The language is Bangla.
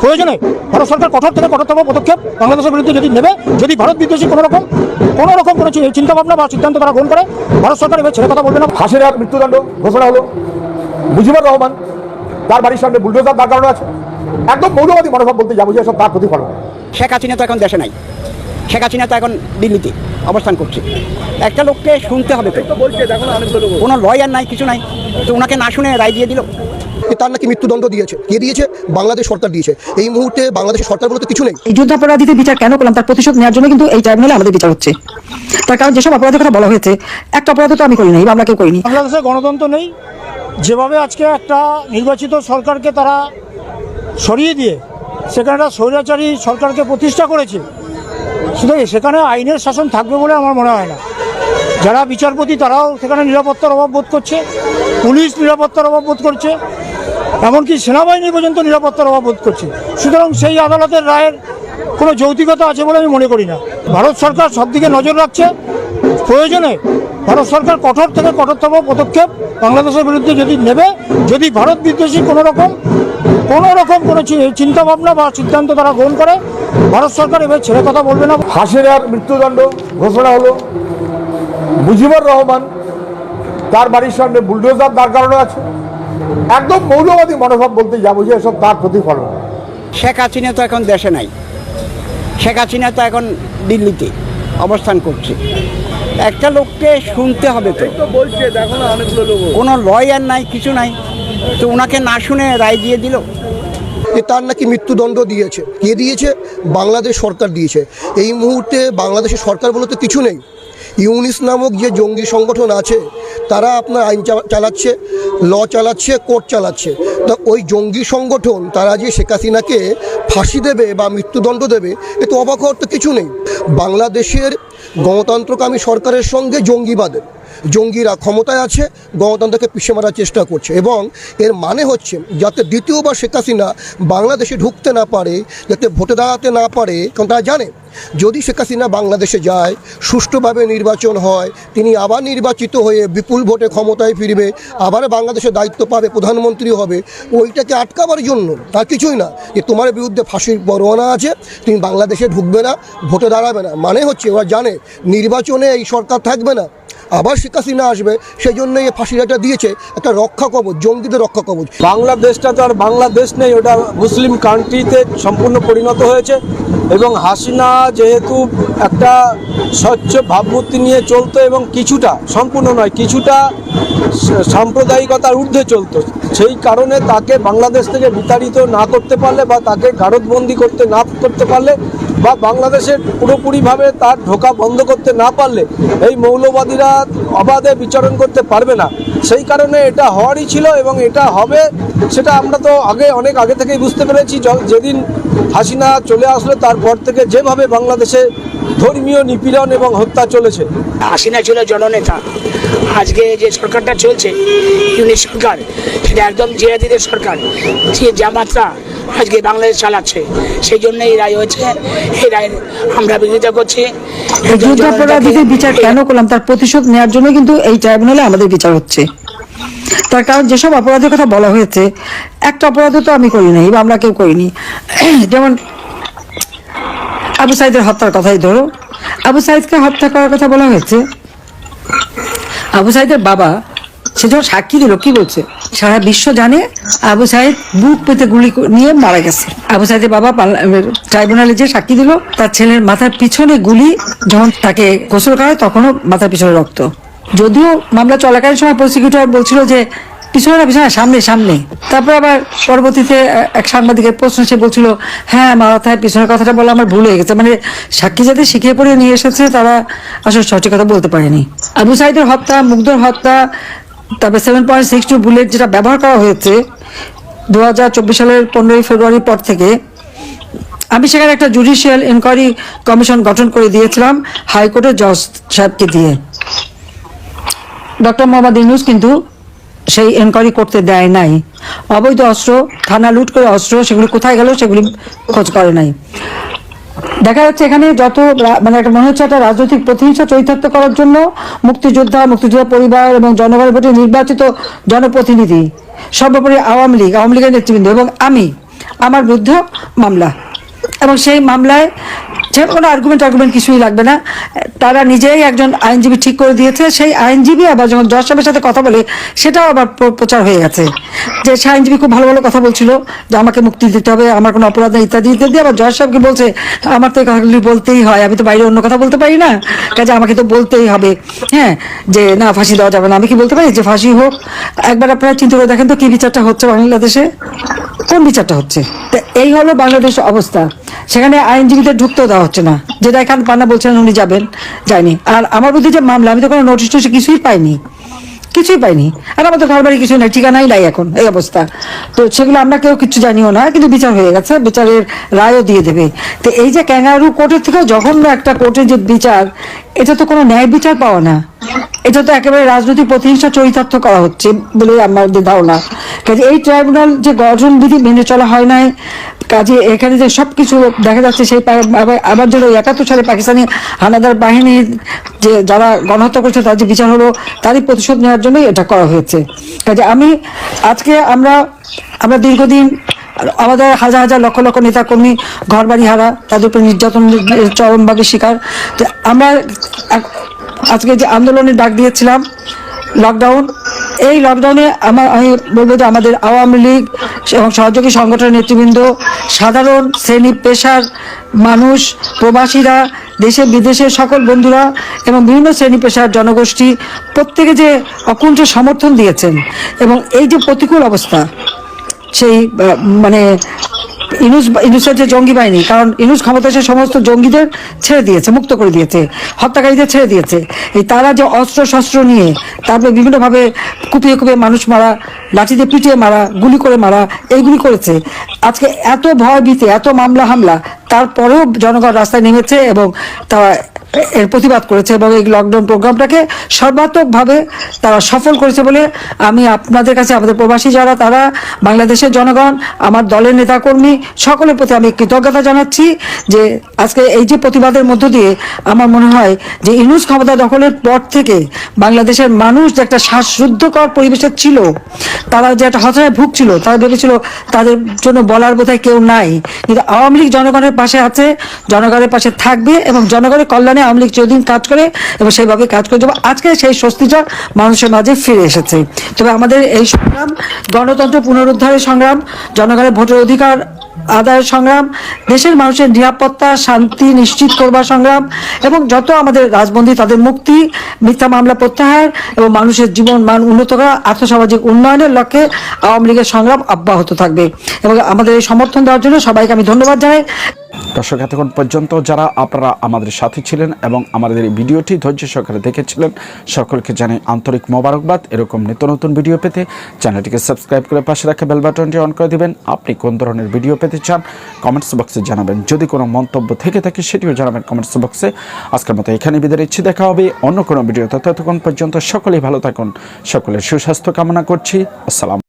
প্রয়োজনে ভারত সরকার কঠোর থেকে কঠোরতম পদক্ষেপ বাংলাদেশের বিরুদ্ধে যদি নেবে যদি ভারত বিদ্বেষী কোনো রকম কোনো রকম কোনো চি- চিন্তাভাবনা বা সিদ্ধান্ত তারা গ্রহণ করে ভারত সরকার এবার ছেড়ে কথা বলবে না। ফাঁসির এক মৃত্যুদণ্ড ঘোষণা হলো। মুজিবুর রহমান তার বাড়ির সামনে বুলডোজার দাঁড় করানো আছে। একদম মৌলবাদী মনোভাব বলতে যাব যে সব তার প্রতিফলন। শেখ হাসিনা তো এখন দেশে নাই। শেখ হাসিনা তো এখন দিল্লিতে অবস্থান করছে। একটা লোককে শুনতে হবে তো। কোনো লয়ার নাই কিছু নাই। তো ওনাকে না শুনে রায় দিয়ে দিল। যে তার নাকি মৃত্যুদণ্ড দিয়েছে কে দিয়েছে বাংলাদেশ সরকার দিয়েছে। এই মুহূর্তে বাংলাদেশ সরকার বলতে কিছু নেই। এই যুদ্ধাপরাধীদের বিচার কেন করলাম? তার প্রতিশোধ নেওয়ার জন্য কিন্তু এই ট্রাইব্যুনালে আমাদের বিচার হচ্ছে। তার কারণ যেসব অপরাধের কথা বলা হয়েছে একটা অপরাধ তো আমি করি নাই আমরা কেউ করিনি বাংলাদেশে গণতন্ত্র নেই। যেভাবে আজকে একটা নির্বাচিত সরকারকে তারা সরিয়ে দিয়ে সেখানে একটা স্বৈরাচারী সরকারকে প্রতিষ্ঠা করেছে শুধু সেখানে আইনের শাসন থাকবে বলে আমার মনে হয় না। যারা বিচারপতি, তারাও সেখানে নিরাপত্তার অভাব বোধ করছে। পুলিশ নিরাপত্তার অভাব বোধ করছে। এমনকি সেনাবাহিনী পর্যন্ত নিরাপত্তার অভাব বোধ করছে। সুতরাং সেই আদালতের রায়ের কোনো যৌক্তিকতা আছে বলে আমি মনে করি না। ভারত সরকার সব দিকে নজর রাখছে। প্রয়োজনে ভারত সরকার কঠোর থেকে কঠোরতম পদক্ষেপ বাংলাদেশের বিরুদ্ধে যদি নেবে, যদি ভারত বিদ্বেষী কোনো রকম কোনো রকম কোনো চিন্তাভাবনা বা সিদ্ধান্ত তারা গ্রহণ করে ভারত সরকার এবার ছেড়ে কথা বলবে না। ফাঁসির এক মৃত্যুদণ্ড ঘোষণা হলো। মুজিবুর রহমান তার বাড়ির সামনে বুলডোজার দাঁড় করানো আছে। একদম মৌলবাদী মনোভাব বলতে যাব যে সব তার প্রতিফলন। শেখ হাসিনা তো এখন দেশে নাই। শেখ হাসিনা তো এখন দিল্লিতে অবস্থান করছে। একটা লোককে শুনতে হবে তো। কোনো লয়ার নাই কিছু নাই। তো ওনাকে না শুনে রায় দিয়ে দিল। যে তার নাকি মৃত্যুদণ্ড দিয়েছে। কে দিয়েছে? বাংলাদেশ সরকার দিয়েছে। এই মুহূর্তে বাংলাদেশের সরকার বলতে কিছু নেই। ইউনিস নামক যে জঙ্গি সংগঠন আছে, তারা আপনার আইন চালাচ্ছে, ল চালাচ্ছে, কোর্ট চালাচ্ছে। তা ওই জঙ্গি সংগঠন, তারা যে শেখ হাসিনাকে ফাঁসি দেবে বা মৃত্যুদণ্ড দেবে, এ তো অবাক হওয়ার তো কিছু নেই। বাংলাদেশের গণতন্ত্রকামী সরকারের সঙ্গে জঙ্গিবাদের। জঙ্গিরা ক্ষমতায় আছে, গণতন্ত্রকে পিছিয়ে মারার চেষ্টা করছে এবং এর মানে হচ্ছে যাতে দ্বিতীয়বার শেখ হাসিনা বাংলাদেশে ঢুকতে না পারে, যাতে ভোটে দাঁড়াতে না পারে, কারণ তারা জানে যদি শেখ হাসিনা বাংলাদেশে যায়, সুষ্ঠুভাবে নির্বাচন হয়, তিনি আবার নির্বাচিত হয়ে বিপুল ভোটে ক্ষমতায় ফিরবে, আবার বাংলাদেশের দায়িত্ব পাবে প্রধানমন্ত্রী হবে, ওইটাকে আটকাবার জন্য তার কিছুই না। যে তোমার বিরুদ্ধে ফাঁসির পরোয়ানা আছে, তুমি বাংলাদেশে ঢুকবে না, ভোটে দাঁড়াবে না। মানে হচ্ছে, ওরা জানে, নির্বাচনে এই সরকার থাকবে না। আবার শেখ হাসিনা আসবে সেই জন্য এই ফাঁসির একটা দিয়েছে, একটা রক্ষা কবচ, জঙ্গিদের রক্ষা কবচ। বাংলাদেশটা তো আর বাংলাদেশ নেই, ওটা মুসলিম কান্ট্রিতে সম্পূর্ণ পরিণত হয়েছে। এবং হাসিনা যেহেতু একটা স্বচ্ছ ভাবমূর্তি নিয়ে চলতো এবং কিছুটা, সম্পূর্ণ নয়, কিছুটা সাম্প্রদায়িকতার ঊর্ধ্বে চলতো। সেই কারণে তাকে বাংলাদেশ থেকে বিতাড়িত না করতে পারলে বা তাকে গারদবন্দি করতে না করতে পারলে বা বাংলাদেশের পুরোপুরিভাবে তার ঢোকা বন্ধ করতে না পারলে এই মৌলবাদীরা অবাধে বিচরণ করতে পারবে না। সেই কারণে এটা হওয়ারই ছিল এবং এটা হবে, সেটা আমরা তো আগে, অনেক আগে থেকেই বুঝতে পেরেছি। যেদিন হাসিনা চলে আসলো তারপর থেকে যেভাবে বাংলাদেশে ধর্মীয় নিপীড়ন এবং হত্যা চলেছে। হাসিনা ছিল জননেতা। আজকে যে সরকারটা চলছে ইউনিট সরকার সেটা একদম জিহাদিদের সরকার যে জামাতরা আজকে বাংলাদেশ চালাচ্ছে। সেই জন্য এই রায় হয়েছে। এই রায় আমরা বিরোধিতা করছি। যুদ্ধাপরাধীদের বিচার কেন করলাম? তার প্রতিশোধ নেওয়ার জন্য কিন্তু এই ট্রাইব্যুনালে আমাদের বিচার হচ্ছে। তার কারণ যেসব অপরাধের কথা বলা হয়েছে, একটা অপরাধ তো আমি করি নাই, বা আমরা কেউ করিনি। যেমন আবু সাইদের হত্যার কথাই ধরো। আবু সাইদকে হত্যা করার কথা বলা হয়েছে। আবু সাইদের বাবা, সে যখন সাক্ষী দিল, কি বলছে? সারা বিশ্ব জানে আবু সাইদ বুক পেতে গুলি নিয়ে মারা গেছে। আবু সাইদের বাবা ট্রাইব্যুনালে যে সাক্ষী দিল, তার ছেলের মাথার পিছনে গুলি যখন তাকে গোসল করায়, তখনও মাথার পিছনে রক্ত। যদিও মামলা চলাকালীন সময় প্রসিকিউটর বলছিল যে, পিছনে না, পিছনে সামনে সামনে। তারপর আবার পরবর্তীতে এক সাংবাদিকের প্রশ্ন সে বলছিল হ্যাঁ মাথায় পিছনের কথাটা বলা আমার ভুল হয়ে গেছে। মানে সাক্ষী যাদের শিখিয়ে পড়ে নিয়ে এসেছে, তারা আসলে সঠিক কথা বলতে পারেনি। আবু সাইদের হত্যা, মুগ্ধর হত্যা, তারপরে seven point six two bullet যেটা ব্যবহার করা হয়েছে দু হাজার চব্বিশ সালের পনেরোই ফেব্রুয়ারির পর থেকে, আমি সেখানে একটা জুডিশিয়াল ইনকোয়ারি কমিশন গঠন করে দিয়েছিলাম, হাইকোর্টের জজ সাহেবকে দিয়ে। ডক্টর মোহাম্মদ ইউনুস কিন্তু সেই এনকোয়ারি করতে দেয় নাই। অবৈধ অস্ত্র, থানা লুট করে অস্ত্র, সেগুলি কোথায় গেল সেগুলি খোঁজ করে নাই। দেখা যাচ্ছে এখানে যত মানে একটা মনে হচ্ছে একটা রাজনৈতিক প্রতিহিংসা চরিতার্থ করার জন্য মুক্তিযোদ্ধা মুক্তিযোদ্ধা পরিবার এবং জনগণের ভোটে নির্বাচিত জনপ্রতিনিধি, সর্বোপরি আওয়ামী লীগ, আওয়ামী লীগের নেতৃবৃন্দ এবং আমি, আমার বিরুদ্ধে মামলা। এবং সেই মামলায় যে কোনো আর্গুমেন্ট আর্গুমেন্ট কিছুই লাগবে না। তারা নিজেই একজন আইনজীবী ঠিক করে দিয়েছে। সেই আইনজীবী আবার যখন জজ সাহেবের সাথে কথা বলে, সেটাও আবার প্রচার হয়ে গেছে। যে সে আইনজীবী খুব ভালো ভালো কথা বলছিল, যে আমাকে মুক্তি দিতে হবে, আমার কোনো অপরাধ নেই, ইত্যাদি ইত্যাদি। আবার জজ সাহেবকে বলছে, আমার তো এই কথাগুলি বলতেই হয়, আমি তো বাইরে অন্য কথা বলতে পারি না। কাজে আমাকে তো বলতেই হবে। হ্যাঁ যে না, ফাঁসি দেওয়া যাবে না। আমি কি বলতে পারি যে ফাঁসি হোক? একবার আপনারা চিন্তা করে দেখেন তো কি বিচারটা হচ্ছে বাংলাদেশে? কোন বিচারটা হচ্ছে? এই হলো বাংলাদেশ অবস্থা। সেখানে আইনজীবীদের ঢুকতেও দেওয়া হচ্ছে না। যেটা এখান পান্না বলছেন উনি যাবেন, যায়নি। আর আমার বুদ্ধি যে মামলা, আমি তো কোনো নোটিশ টোটিশ কিছুই পাইনি। কিছুই পাইনি। আর আমাদের ঘর বাড়ি কিছু নাই, ঠিকানাই নাই এখন, এই অবস্থা। তো সেগুলো আমরা কেউ কিছু জানিও না, কিন্তু বিচার হয়ে গেছে, বিচারের রায়ও দিয়ে দেবে। তো এই যে ক্যাঙ্গারু কোর্টের থেকেও জঘন্য একটা কোর্টের যে বিচার, এটা তো কোনো ন্যায় বিচার পাওয়া না। এটা তো একেবারে রাজনৈতিক প্রতিহিংসা চরিতার্থ করা হচ্ছে বলে আমাদের ধারণা। কাজে এই ট্রাইব্যুনাল যে গঠন বিধি মেনে চলা হয় নাই কাজে এখানে যে সব কিছু দেখা যাচ্ছে, সেই আবার- যেন একাত্তর সালে পাকিস্তানি হানাদার বাহিনীর যে যারা গণহত্যা করছে, তার যে বিচার হলো, তারই প্রতিশোধ নেওয়ার জন্যই এটা করা হয়েছে। কাজে আমি আজকে আমরা আমরা দীর্ঘদিন আমাদের হাজার হাজার লক্ষ লক্ষ নেতা কর্মী ঘর বাড়ি হারা, তাদের উপর নির্যাতন, চরমভাবে শিকার। আমরা আজকে যে আন্দোলনের ডাক দিয়েছিলাম লকডাউন এই লকডাউনে আমার, আমি বলব যে আমাদের আওয়ামী লীগ এবং সহযোগী সংগঠনের নেতৃবৃন্দ, সাধারণ শ্রেণি পেশার মানুষ, প্রবাসীরা, দেশে বিদেশের সকল বন্ধুরা এবং বিভিন্ন শ্রেণি পেশার জনগোষ্ঠী প্রত্যেকে যে অকুণ্ঠ সমর্থন দিয়েছেন এবং এই যে প্রতিকূল অবস্থা, সেই মানে ইনুস ইনুসের যে জঙ্গি বাহিনী, কারণ ইনুস ক্ষমতা সে সমস্ত জঙ্গিদের ছেড়ে দিয়েছে, মুক্ত করে দিয়েছে, হত্যাকারীদের ছেড়ে দিয়েছে। এই তারা যে অস্ত্র শস্ত্র নিয়ে তারপরে বিভিন্নভাবে কুপিয়ে কুপিয়ে মানুষ মারা, লাঠি দিয়ে পিটিয়ে মারা, গুলি করে মারা, এইগুলি করেছে। আজকে এত ভয় ভীতি এত মামলা হামলা, তারপরেও জনগণ রাস্তায় নেমেছে এবং তারা এর প্রতিবাদ করেছে এবং এই লকডাউন প্রোগ্রামটাকে সর্বাত্মকভাবে তারা সফল করেছে বলে আমি আপনাদের কাছে, আমাদের প্রবাসী যারা, তারা, বাংলাদেশের জনগণ, আমার দলের নেতাকর্মী, সকলের প্রতি আমি কৃতজ্ঞতা জানাচ্ছি যে আজকে এই যে প্রতিবাদের মধ্য দিয়ে আমার মনে হয় যে ইনুস ক্ষমতা দখলের পর থেকে বাংলাদেশের মানুষ যে একটা শ্বাসরুদ্ধকর পরিবেশে ছিল, তারা যে একটা হতাশায় ভুগছিল, তারা ভেবেছিল তাদের জন্য বলার বোধহয় কেউ নাই। কিন্তু আওয়ামী লীগ জনগণের পাশে আছে, জনগণের পাশে থাকবে এবং জনগণের কল্যাণে আওয়ামী লীগ চিরদিন কাজ করে এবং সেইভাবে কাজ করে যাব। আজকে সেই স্বস্তিটা মানুষের মাঝে ফিরে এসেছে। তবে আমাদের এই সংগ্রাম, গণতন্ত্র পুনরুদ্ধারের সংগ্রাম, জনগণের ভোটের অধিকার আদায়ের সংগ্রাম, দেশের মানুষের নিরাপত্তা, শান্তি নিশ্চিত করবার সংগ্রাম এবং যত আমাদের রাজবন্দী তাদের মুক্তি, মিথ্যা মামলা প্রত্যাহার এবং মানুষের জীবন মান উন্নত করা, আর্থসামাজিক উন্নয়নের লক্ষ্যে আওয়ামী লীগের সংগ্রাম অব্যাহত থাকবে। এবং আমাদের এই সমর্থন দেওয়ার জন্য সবাইকে আমি ধন্যবাদ জানাই। দর্শক, এতক্ষণ পর্যন্ত যারা আপনারা আমাদের সাথে ছিলেন এবং আমাদের এই ভিডিওটি ধৈর্য সহকারে দেখেছিলেন, সকলকে জানাই আন্তরিক মোবারকবাদ। এরকম নিত্য নতুন ভিডিও পেতে চ্যানেলটিকে সাবস্ক্রাইব করে পাশে রাখা বেল বাটনটি অন করে দিবেন। আপনি কোন ধরনের ভিডিও পেতে চান কমেন্টস বক্সে জানাবেন। যদি কোনো মন্তব্য থেকে থাকে, সেটিও জানাবেন কমেন্টস বক্সে আজকের মতো এখানে বিদায় ইচ্ছে দেখা হবে অন্য কোনো ভিডিও ততক্ষণ পর্যন্ত সকলেই ভালো থাকুন। সকলের সুস্বাস্থ্য কামনা করছি। আসসালাম